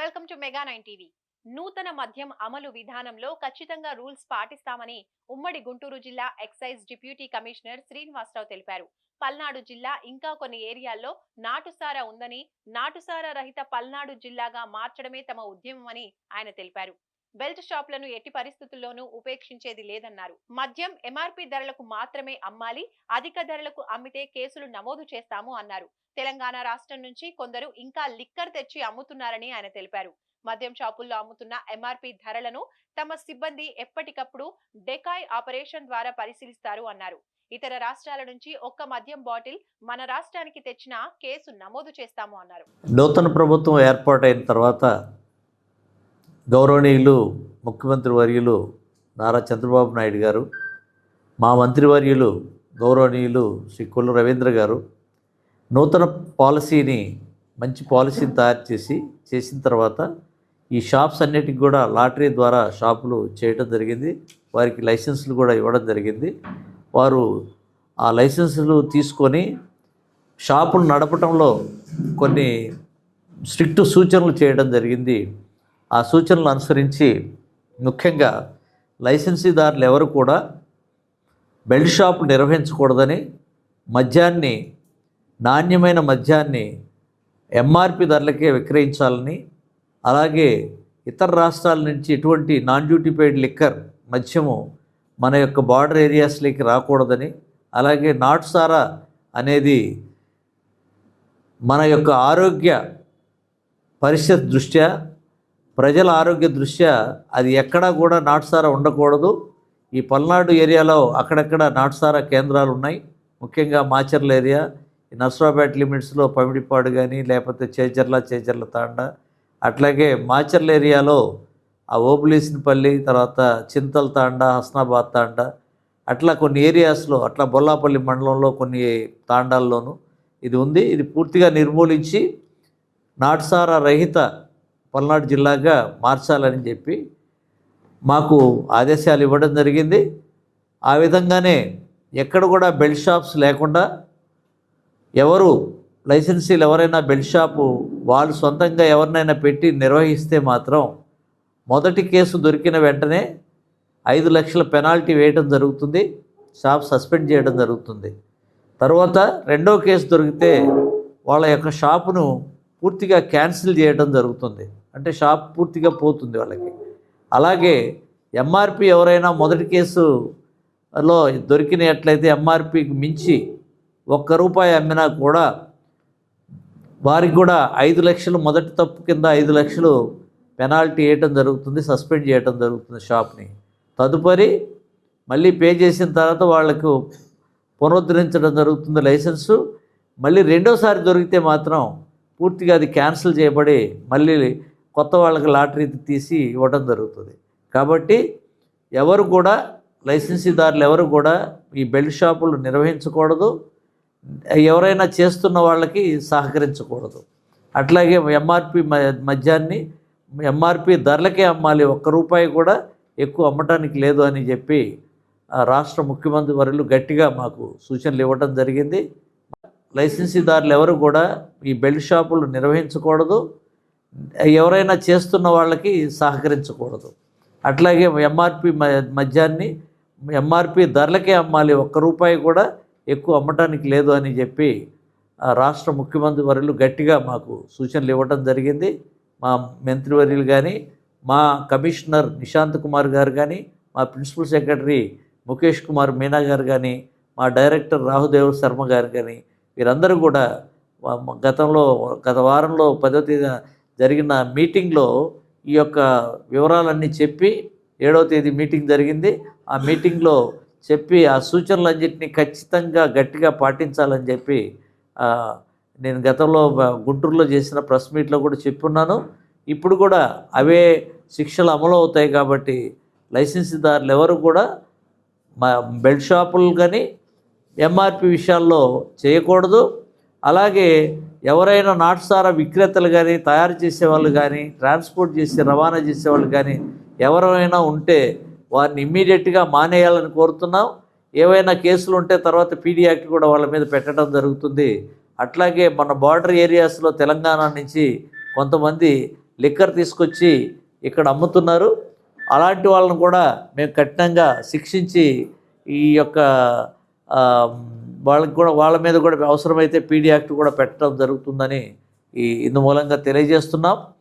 Welcome to mega nine TV. నూతన మద్యం అమలు విధానంలో ఖచ్చితంగా రూల్స్ పాటిస్తామని ఉమ్మడి గుంటూరు జిల్లా ఎక్సైజ్ డిప్యూటీ కమిషనర్ శ్రీనివాసరావు తెలిపారు. పల్నాడు జిల్లా ఇంకా కొన్ని ఏరియాల్లో నాటుసారా ఉందని నాటుసారా రహిత పల్నాడు జిల్లాగా మార్చడమే తమ ఉద్యమమని ఆయన తెలిపారు. బెల్ట్ షాపులను ఎట్టి పరిస్థితుల్లోనూ ఉపేక్షించేది లేదన్నారు. మద్యం ఎంఆర్పి ధరలకు మాత్రమే అమ్మాలి అధిక ధరలకు అమ్మితే కేసులు నమోదు చేస్తాము అన్నారు. తెలంగాణ రాష్ట్రం నుంచి కొందరు ఇంకా లిక్కర్ తెచ్చి అమ్ముతున్నారని ఆయన తెలిపారు. మద్యం షాపుల్లో అమ్ముతున్న ఎంఆర్పి ధరలను తమ సిబ్బంది ఎప్పటికప్పుడు డెకాయ్ ఆపరేషన్ ద్వారా పరిశీలిస్తారు అన్నారు. ఇతర రాష్ట్రాల నుంచి ఒక్క మద్యం బాటిల్ మన రాష్ట్రానికి తెచ్చినా కేసు నమోదు చేస్తాము అన్నారు. నూతన ప్రభుత్వం ఏర్పాటైన తర్వాత గౌరవనీయులు ముఖ్యమంత్రి వర్యులు నారా చంద్రబాబు నాయుడు గారు మా మంత్రివర్యులు గౌరవనీయులు శ్రీ కొల్లు రవీంద్ర గారు నూతన పాలసీని మంచి పాలసీని తయారు చేసి చేసిన తర్వాత ఈ షాప్స్ అన్నిటికి కూడా లాటరీ ద్వారా షాపులు చేయడం జరిగింది. వారికి లైసెన్సులు కూడా ఇవ్వడం జరిగింది. వారు ఆ లైసెన్సులు తీసుకొని షాపులు నడపటంలో కొన్ని స్ట్రిక్ట్ సూచనలు చేయడం జరిగింది. ఆ సూచనలు అనుసరించి ముఖ్యంగా లైసెన్సీదారులు ఎవరు కూడా బెల్ట్ షాప్ నిర్వహించకూడదని మద్యాన్ని నాణ్యమైన మద్యాన్ని ఎంఆర్పి ధరలకే విక్రయించాలని అలాగే ఇతర రాష్ట్రాల నుంచి ఎటువంటి నాన్ డ్యూటీ పెయిడ్ లిక్కర్ మద్యము మన యొక్క బార్డర్ ఏరియాస్లోకి రాకూడదని అలాగే నాటుసారా అనేది మన యొక్క ఆరోగ్య పరిస్థితి దృష్ట్యా ప్రజల ఆరోగ్య దృష్ట్యా అది ఎక్కడా కూడా నాటుసారా ఉండకూడదు. ఈ పల్నాడు ఏరియాలో అక్కడక్కడ నాటుసారా కేంద్రాలు ఉన్నాయి. ముఖ్యంగా మాచర్ల ఏరియా ఈ నర్సరాపేట లిమిట్స్లో పమిడిపాడు కానీ లేకపోతే చేచర్ల చేచర్ల తాండ. అట్లాగే మాచర్ల ఏరియాలో ఆ ఓబులీసినపల్లి తర్వాత చింతల తాండ హస్నాబాద్ తాండ అట్లా కొన్ని ఏరియాస్లో అట్లా బొల్లాపల్లి మండలంలో కొన్ని తాండాల్లోనూ ఇది ఉంది. ఇది పూర్తిగా నిర్మూలించి నాటుసారా రహిత పల్నాడు జిల్లాగా మార్చాలని చెప్పి మాకు ఆదేశాలు ఇవ్వడం జరిగింది. ఆ విధంగానే ఎక్కడ కూడా బెల్ట్ షాప్స్ లేకుండా ఎవరు లైసెన్సీలు ఎవరైనా బెల్ట్ షాపు వాళ్ళు సొంతంగా ఎవరినైనా పెట్టి నిర్వహిస్తే మాత్రం మొదటి కేసు దొరికిన వెంటనే ఐదు లక్షల పెనాల్టీ వేయడం జరుగుతుంది. షాప్ సస్పెండ్ చేయడం జరుగుతుంది. తర్వాత రెండో కేసు దొరికితే వాళ్ళ యొక్క షాపును పూర్తిగా క్యాన్సిల్ చేయడం జరుగుతుంది. అంటే షాప్ పూర్తిగా పోతుంది వాళ్ళకి. అలాగే ఎంఆర్పి ఎవరైనా మొదటి కేసులో దొరికినట్లయితే ఎంఆర్పికి మించి ఒక్క రూపాయి అమ్మినా కూడా వారికి కూడా ఐదు లక్షలు మొదటి తప్పు కింద ఐదు లక్షలు పెనాల్టీ వేయటం జరుగుతుంది సస్పెండ్ చేయటం జరుగుతుంది షాప్ని. తదుపరి మళ్ళీ పే చేసిన తర్వాత వాళ్ళకు పునరుద్ధరించడం జరుగుతుంది లైసెన్సు. మళ్ళీ రెండోసారి దొరికితే మాత్రం పూర్తిగా అది క్యాన్సిల్ చేయబడి మళ్ళీ కొత్త వాళ్ళకి లాటరీ తీసి ఇవ్వడం జరుగుతుంది. కాబట్టి ఎవరు కూడా లైసెన్సీదారులు ఎవరు కూడా ఈ బెల్ట్ షాపులు నిర్వహించకూడదు. ఎవరైనా చేస్తున్న వాళ్ళకి సహకరించకూడదు. అట్లాగే ఎంఆర్పి మద్యాన్ని ఎంఆర్పి ధరలకే అమ్మాలి. ఒక్క రూపాయి కూడా ఎక్కువ అమ్మటానికి లేదు అని చెప్పి రాష్ట్ర ముఖ్యమంత్రి వర్యులు గట్టిగా మాకు సూచనలు ఇవ్వడం జరిగింది. లైసెన్సీదారులు ఎవరు కూడా ఈ బెల్ట్ షాపులు నిర్వహించకూడదు. ఎవరైనా చేస్తున్న వాళ్ళకి సహకరించకూడదు. అట్లాగే ఎంఆర్పి మద్యాన్ని ఎంఆర్పి ధరలకే అమ్మాలి. ఒక్క రూపాయి కూడా ఎక్కువ అమ్మటానికి లేదు అని చెప్పి రాష్ట్ర ముఖ్యమంత్రి వర్యులు గట్టిగా మాకు సూచనలు ఇవ్వడం జరిగింది. మా మంత్రివర్యులు కానీ మా కమిషనర్ నిశాంత్ కుమార్ గారు కానీ మా ప్రిన్సిపల్ సెక్రటరీ ముఖేష్ కుమార్ మీనా గారు కానీ మా డైరెక్టర్ రాహుదేవ్ శర్మ గారు కానీ వీరందరూ కూడా గతంలో గత వారంలో పదో తేదీ జరిగిన మీటింగ్లో ఈ యొక్క వివరాలన్నీ చెప్పి ఏడవ తేదీ మీటింగ్ జరిగింది. ఆ మీటింగ్లో చెప్పి ఆ సూచనలన్నింటినీ ఖచ్చితంగా గట్టిగా పాటించాలని చెప్పి నేను గతంలో గుంటూరులో చేసిన ప్రెస్ మీట్లో కూడా చెప్పున్నాను. ఇప్పుడు కూడా అవే శిక్షలు అమలు అవుతాయి కాబట్టి లైసెన్స్దారులు ఎవరు కూడా మా బెల్ట్ షాపులు కానీ ఎంఆర్పి విషయాల్లో చేయకూడదు. అలాగే ఎవరైనా నాటుసారా విక్రేతలు కానీ తయారు చేసేవాళ్ళు కానీ ట్రాన్స్పోర్ట్ చేసి రవాణా చేసేవాళ్ళు కానీ ఎవరైనా ఉంటే వారిని ఇమ్మీడియట్గా మానేయాలని కోరుతున్నాం. ఏవైనా కేసులు ఉంటే తర్వాత పీడీ యాక్ట్ కూడా వాళ్ళ మీద పెట్టడం జరుగుతుంది. అట్లాగే మన బార్డర్ ఏరియాస్లో తెలంగాణ నుంచి కొంతమంది లిక్కర్ తీసుకొచ్చి ఇక్కడ అమ్ముతున్నారు. అలాంటి వాళ్ళను కూడా మేము కఠినంగా శిక్షించి ఈ యొక్క వాళ్ళకి కూడా వాళ్ళ మీద కూడా అవసరమైతే పీడీ యాక్ట్ కూడా పెట్టడం జరుగుతుందని ఈ ఇందు మూలంగా తెలియజేస్తున్నాం.